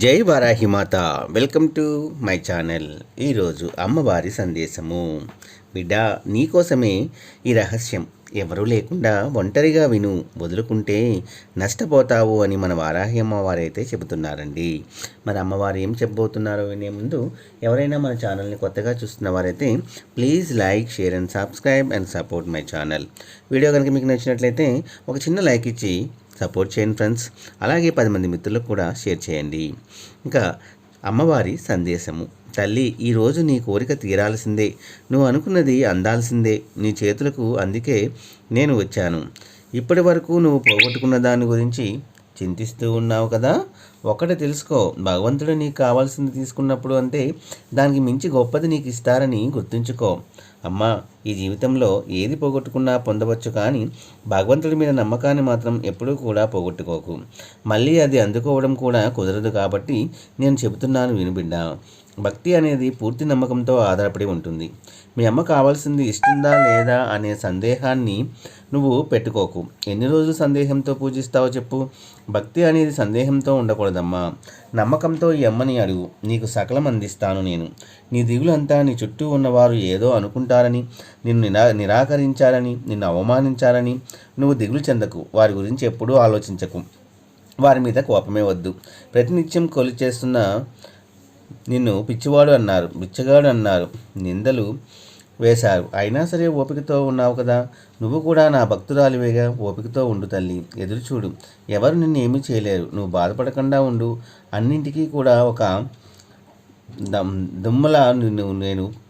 Jai Varahi Mata. Welcome to my channel. ఈరోజు అమ్మవారి సందేశము. బిడ్డ నీకోసమే ఈ రహస్యం. ఎవరూ లేకుండా ఒంటరిగా విను వదులుకుంటే నష్టపోతావు అని మన వారాహి అమ్మవారైతే చెబుతున్నారండి. మరి అమ్మవారు ఏం చెప్పబోతున్నారో వినే ముందు ఎవరైనా మన ఛానల్ని కొత్తగా చూస్తున్న వారైతే please like share and subscribe and support my channel. Video కనుక మీకు నచ్చినట్లయితే ఒక చిన్న లైక్ ఇచ్చి సపోర్ట్ చేయండి ఫ్రెండ్స్. అలాగే పది మంది మిత్రులకు కూడా షేర్ చేయండి. ఇంకా అమ్మవారి సందేశము. తల్లి ఈరోజు నీ కోరిక తీరాల్సిందే. నువ్వు అనుకున్నది అందాల్సిందే. నీ చేతులకు అందుకే నేను వచ్చాను. ఇప్పటి వరకు నువ్వు పోగొట్టుకున్న దాని గురించి చింతిస్తూ ఉన్నావు కదా? ఒకటి తెలుసుకో భగవంతుడు నీకు కావాల్సింది తీసుకున్నప్పుడు అంటే దానికి మించి గొప్పది నీకు ఇస్తారని గుర్తుంచుకో. అమ్మా ఈ జీవితంలో ఏది పోగొట్టుకున్నా పొందవచ్చు కానీ భగవంతుడి మీద నమ్మకాన్ని మాత్రం ఎప్పుడూ కూడా పోగొట్టుకోకు. మళ్ళీ అది అందుకోవడం కూడా కుదరదు కాబట్టి నేను చెబుతున్నాను వినుబిడ్డ భక్తి అనేది పూర్తి నమ్మకంతో ఆధారపడి ఉంటుంది. మీ అమ్మ కావాల్సింది ఇస్తుందా లేదా అనే సందేహాన్ని నువ్వు పెట్టుకోకు. ఎన్ని రోజులు సందేహంతో పూజిస్తావో చెప్పు. భక్తి అనేది సందేహంతో ఉండకూడదమ్మా. నమ్మకంతో ఈ అమ్మని అడుగు. నీకు సకలం అందిస్తాను నేను. నీ దిగులంతా నీ చుట్టూ ఉన్నవారు ఏదో అనుకుంటారని నిన్ను నిరా నిరాకరించారని నిన్ను అవమానించారని నువ్వు దిగులు చెందకు. వారి గురించి ఎప్పుడూ ఆలోచించకు. వారి మీద కోపమే వద్దు. ప్రతినిత్యం కొలి చేస్తున్న నిన్ను పిచ్చివాడు అన్నారు. బిచ్చగాడు అన్నారు. నిందలు వేశారు. అయినా సరే ఓపికతో ఉన్నావు కదా. నువ్వు కూడా నా భక్తురాలివేగా ఓపికతో ఉండు తల్లి. ఎదురుచూడు. ఎవరు నిన్ను ఏమీ చేయలేరు. నువ్వు బాధపడకుండా ఉండు. అన్నింటికీ కూడా ఒక దమ్ దుమ్మలా నిన్ను నేను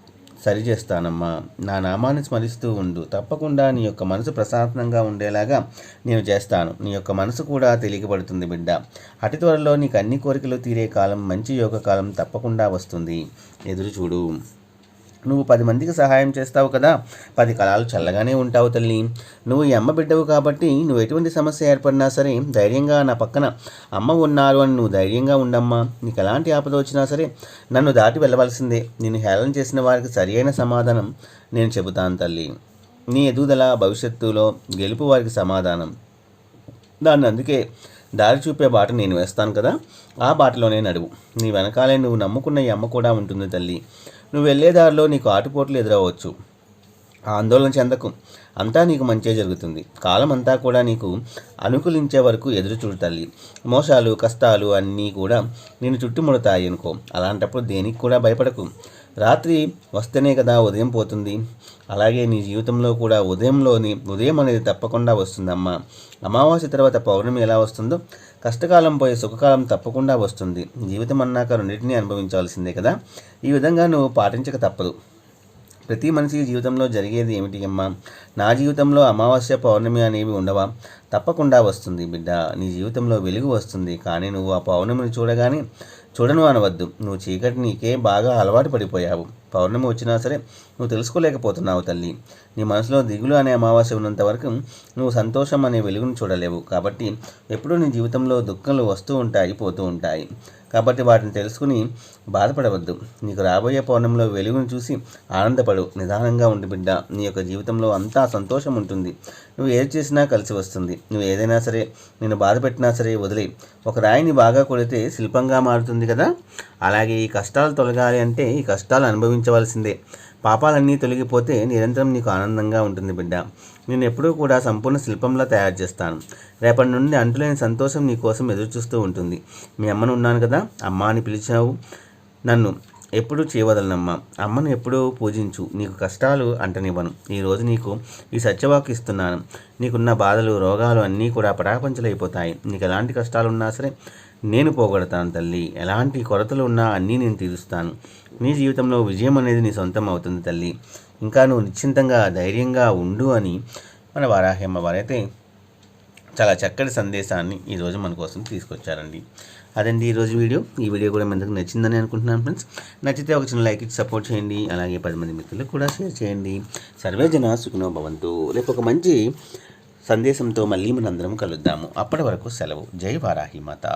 సరి చేస్తానమ్మా నా నామాన్ని స్మరిస్తూ ఉండు. తప్పకుండా నీ యొక్క మనసు ప్రశాంతంగా ఉండేలాగా నేను చేస్తాను. నీ యొక్క మనసు కూడా తెలియకపడుతుంది బిడ్డ. అతి త్వరలో నీకు అన్ని కోరికలు తీరే కాలం మంచి యోగ కాలం తప్పకుండా వస్తుంది. ఎదురు చూడు నువ్వు పది మందికి సహాయం చేస్తావు కదా పది కళాలు చల్లగానే ఉంటావు తల్లి. నువ్వు ఈ అమ్మ బిడ్డవు కాబట్టి నువ్వు ఎటువంటి సమస్య ఏర్పడినా సరే ధైర్యంగా నా పక్కన అమ్మ ఉన్నారు అని నువ్వు ధైర్యంగా ఉండమ్మా. నీకు ఎలాంటి ఆపద వచ్చినా సరే నన్ను దాటి వెళ్ళవలసిందే. నేను హేళన చేసిన వారికి సరి అయిన సమాధానం నేను చెబుతాను తల్లి. నీ ఎదుగుదల భవిష్యత్తులో గెలుపు వారికి సమాధానం. దాన్ని అందుకే దారి చూపే బాట నేను వేస్తాను కదా ఆ బాటలోనే నడువు. నీ వెనకాలే నువ్వు నమ్ముకున్న ఈ అమ్మ కూడా ఉంటుంది తల్లి. నువ్వు వెళ్ళే దారిలో నీకు ఆటుపోట్లు ఎదురవచ్చు ఆందోళన చెందకు. అంతా నీకు మంచిగా జరుగుతుంది. కాలం అంతా కూడా నీకు అనుకూలించే వరకు ఎదురు చూడు మోసాలు కష్టాలు అన్నీ కూడా నేను చుట్టుముడతాయి అనుకో. అలాంటప్పుడు దేనికి కూడా భయపడకు. రాత్రి వస్తేనే కదా ఉదయం పోతుంది. అలాగే నీ జీవితంలో కూడా ఉదయంలోని ఉదయం అనేది తప్పకుండా వస్తుందమ్మా. అమావాస్య తర్వాత పౌర్ణమి ఎలా వస్తుందో కష్టకాలం పోయే సుఖకాలం తప్పకుండా వస్తుంది. జీవితం అన్నాక రెండింటినీ అనుభవించాల్సిందే కదా. ఈ విధంగా నువ్వు పాటించక తప్పదు. ప్రతి మనిషి జీవితంలో జరిగేది ఏమిటి అమ్మా? నా జీవితంలో అమావాస్య పౌర్ణమి అనేవి ఉండవా? తప్పకుండా వస్తుంది బిడ్డ. నీ జీవితంలో వెలుగు వస్తుంది. కానీ నువ్వు ఆ పౌర్ణమిని చూడగానే చూడను అనవద్దు నువ్వు చీకటి నీకే బాగా అలవాటు పడిపోయావు. పౌర్ణమి వచ్చినా సరే నువ్వు తెలుసుకోలేకపోతున్నావు తల్లి. నీ మనసులో దిగులు అనే అమావాస్య ఉన్నంత వరకు నువ్వు సంతోషం అనే వెలుగును చూడలేవు. కాబట్టి ఎప్పుడూ నీ జీవితంలో దుఃఖాలు వస్తూ ఉంటాయి పోతూ ఉంటాయి. కాబట్టి వాటిని తెలుసుకుని బాధపడవద్దు. నీకు రాబోయే పౌర్ణంలో వెలుగును చూసి ఆనందపడు. నిదానంగా ఉండి బిడ్డ. నీ యొక్క జీవితంలో అంతా సంతోషం ఉంటుంది. నువ్వు ఏది చేసినా కలిసి వస్తుంది. నువ్వు ఏదైనా సరే నేను బాధ పెట్టినా సరే వదిలే. ఒక రాయిని బాగా కొడితే శిల్పంగా మారుతుంది కదా? అలాగే ఈ కష్టాలు తొలగాలి అంటే ఈ కష్టాలు అనుభవించవలసిందే పాపాలన్నీ తొలగిపోతే నిరంతరం నీకు ఆనందంగా ఉంటుంది బిడ్డ. నేను ఎప్పుడూ కూడా సంపూర్ణ శిల్పంలా తయారు చేస్తాను. రేపటి నుండి అంటులేని సంతోషం నీ కోసం ఎదురుచూస్తూ ఉంటుంది. మీ అమ్మను ఉన్నాను కదా? అమ్మ అని పిలిచావు. నన్ను ఎప్పుడూ చేయవదలనమ్మా. అమ్మను ఎప్పుడూ పూజించు. నీకు కష్టాలు అంటనివ్వను. ఈరోజు నీకు ఈ సత్యవాకు ఇస్తున్నాను. నీకున్న బాధలు రోగాలు అన్నీ కూడా పటాపంచలైపోతాయి. నీకు ఎలాంటి కష్టాలు ఉన్నా సరే నేను పోగొడతాను తల్లి. ఎలాంటి కొరతలు ఉన్నా అన్నీ నేను తీరుస్తాను. నీ జీవితంలో విజయం అనేది నీ సొంతం అవుతుంది తల్లి. ఇంకా నువ్వు నిశ్చింతంగా ధైర్యంగా ఉండు అని మన వారాహ్యమ్మ వారైతే చాలా చక్కటి సందేశాన్ని ఈరోజు మన కోసం తీసుకొచ్చారండి. అదండి ఈరోజు వీడియో. ఈ వీడియో కూడా మీ అందరికి నచ్చిందని అనుకుంటున్నాను ఫ్రెండ్స్. నచ్చితే ఒక చిన్న లైక్ ఇచ్చి సపోర్ట్ చేయండి. అలాగే పది మంది మిత్రులకు కూడా షేర్ చేయండి. సర్వే జన భవంతు. రేపు ఒక మంచి సందేశంతో మళ్ళీ మనందరం కలుద్దాము. అప్పటి వరకు సెలవు. జై వారాహి మాత.